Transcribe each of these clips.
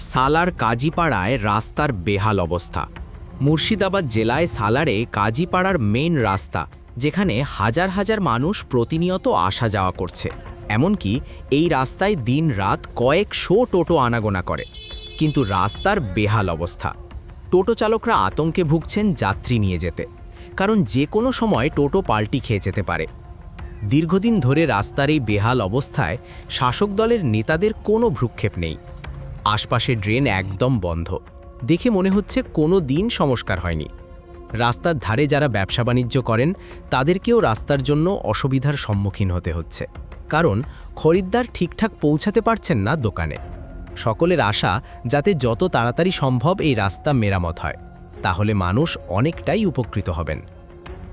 সালার কাজীপাড়ায় রাস্তার বেহাল অবস্থা। মুর্শিদাবাদ জেলায় সালারে কাজীপাড়ার মেন রাস্তা, যেখানে হাজার হাজার মানুষ প্রতিনিয়ত আসা যাওয়া করছে। এমনকি এই রাস্তায় দিন রাত কয়েকশো টোটো আনাগোনা করে। কিন্তু রাস্তার বেহাল অবস্থা। টোটো চালকরা আতঙ্কে ভুগছেন যাত্রী নিয়ে যেতে। কারণ যে কোনো সময় টোটো পাল্টি খেয়ে যেতে পারে। দীর্ঘদিন ধরে রাস্তার এই বেহাল অবস্থায় শাসক দলের নেতাদের কোনো ভ্রুক্ষেপ নেই। আশপাশের ড্রেন একদম বন্ধ। দেখে মনে হচ্ছে কোনো দিন সংস্কার হয়নি। রাস্তার ধারে যারা ব্যবসা বাণিজ্য করেন, তাদেরকেও রাস্তার জন্য অসুবিধার সম্মুখীন হতে হচ্ছে। কারণ খরিদ্দার ঠিকঠাক পৌঁছাতে পারছেন না দোকানে। সকলের আশা, যাতে যত তাড়াতাড়ি সম্ভব এই রাস্তা মেরামত হয়, তাহলে মানুষ অনেকটাই উপকৃত হবেন।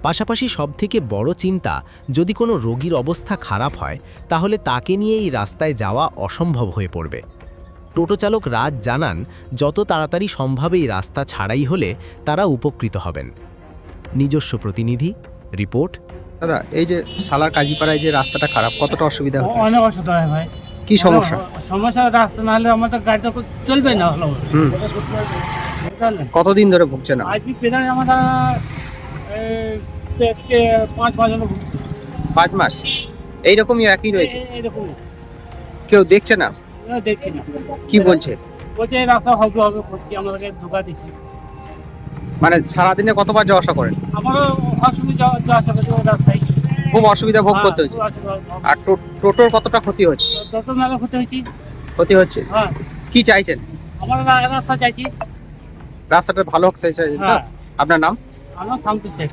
পাশাপাশি সবথেকে বড় চিন্তা, যদি কোনো রোগীর অবস্থা খারাপ হয়, তাহলে তাকে নিয়ে এই রাস্তায় যাওয়া অসম্ভব হয়ে পড়বে। টোটো চালক রাজ জানান যত তাড়াতাড়ি সম্ভব এই রাস্তা ছাড়াই হলে তারা উপকৃত হবেন। নিজস্ব প্রতিনিধি রিপোর্ট। দাদা এই যে সালার কাজীপাড়ায় যে রাস্তাটা খারাপ কতটা অসুবিধা হচ্ছে অনেক অসুবিধা হয় ভাই। কি সমস্যা? সমস্যা রাস্তা না হলে আমাদের গাড়িটা চলবে না হুম। কতদিন ধরে ভুগছে না? আজ প্রায় আমরা পাঁচ মাস পাঁচ মাস? এইরকমই একই রয়েছে? কেউ দেখছে না? দেখছি না। কি বলছে? বলছে রাস্তা হবে হবে করছি আমাদেরকে ধোকা দিচ্ছি। মানে সারাদিনে কতবার যাওয়া আসা করেন? আমারও অসুবিধা যাওয়া আসা ওই রাস্তায়। খুব অসুবিধা ভোগ হ্যাঁ, করতে হচ্ছে। অসুবিধা। আর টোটোর কতটা ক্ষতি হচ্ছে? তত মেলা ক্ষতি হচ্ছে? হ্যাঁ। কি চাইছেন? আমরা রাস্তা চাইছি। রাস্তাটা ভালো হোক সেই চাইছেন হ্যাঁ। আপনার নাম? আমরা শান্তি শেখ।